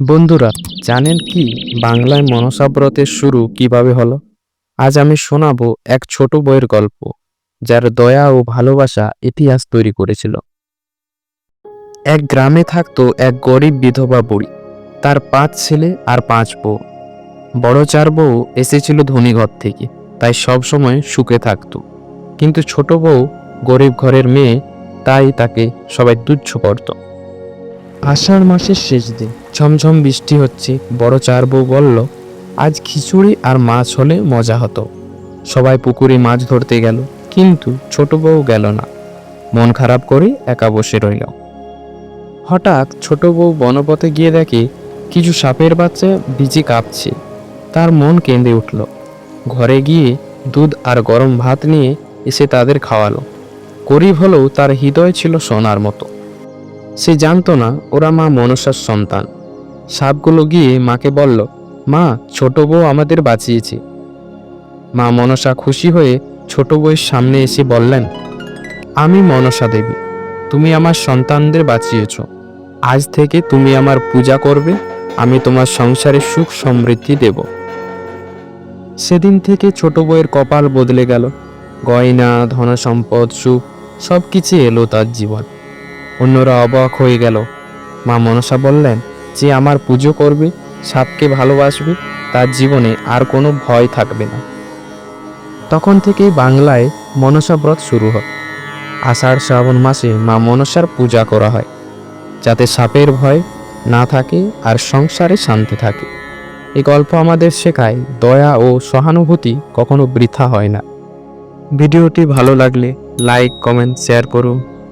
বন্ধুরা, জানেন কি বাংলায় মনসা ব্রতের শুরু কীভাবে হলো? আজ আমি শোনাবো এক ছোট বইয়ের গল্প, যার দয়া ও ভালোবাসা ইতিহাস তৈরি করেছিল। এক গ্রামে থাকতো এক গরিব বিধবা বুড়ি। তার পাঁচ ছেলে আর পাঁচ বউ। বড় চার বউ এসেছিল ধনী ঘর থেকে, তাই সব সময় সুখে থাকতো। কিন্তু ছোট বউ গরিব ঘরের মেয়ে, তাই তাকে সবাই তুচ্ছ করত। আষাঢ় মাসের শেষ দিন। ঝমঝম বৃষ্টি হচ্ছে, বড় চার বউ বলল, আজ খিচুড়ি আর মাছ হলে মজা হতো। সবাই পুকুরে মাছ ধরতে গেল, কিন্তু ছোট বউ গেল না। মন খারাপ করে একা বসে রইল। হঠাৎ ছোট বউ বনপথে গিয়ে দেখে কিছু সাপের বাচ্চা ভিজে কাঁপছে। তার মন কেঁদে উঠল। ঘরে গিয়ে দুধ আর গরম ভাত নিয়ে এসে তাদের খাওয়ালো। গরিব হলেও তার হৃদয় ছিল সোনার মতো। সে জানতো না ওরা মা মনসার সন্তান। সাপগুলো গিয়ে মাকে বলল, মা, ছোট বউ আমাদের বাঁচিয়েছে। মা মনসা খুশি হয়ে ছোট বউয়ের সামনে এসে বললেন, আমি মনসা দেবী, তুমি আমার সন্তানদের বাঁচিয়েছ। আজ থেকে তুমি আমার পূজা করবে, আমি তোমার সংসারে সুখ সমৃদ্ধি দেব। সেদিন থেকে ছোট বউয়ের কপাল বদলে গেল। গয়না, ধনসম্পদ, সুখ সব কিছু এলো তার জীবন। অন্যরা অবাক হয়ে গেল। মা মনসা বললেন, যে আমার পুজো করবে, সাপকে ভালোবাসবে, তার জীবনে আর কোনো ভয় থাকবে না। তখন থেকেই বাংলায় মনসা ব্রত শুরু হয়। আষাঢ় শ্রাবণ মাসে মা মনসার পূজা করা হয়, যাতে সাপের ভয় না থাকে আর সংসারে শান্তি থাকে। এই গল্প আমাদের শেখায় দয়া ও সহানুভূতি কখনো বৃথা হয় না। ভিডিওটি ভালো লাগলে লাইক, কমেন্ট, শেয়ার করুন।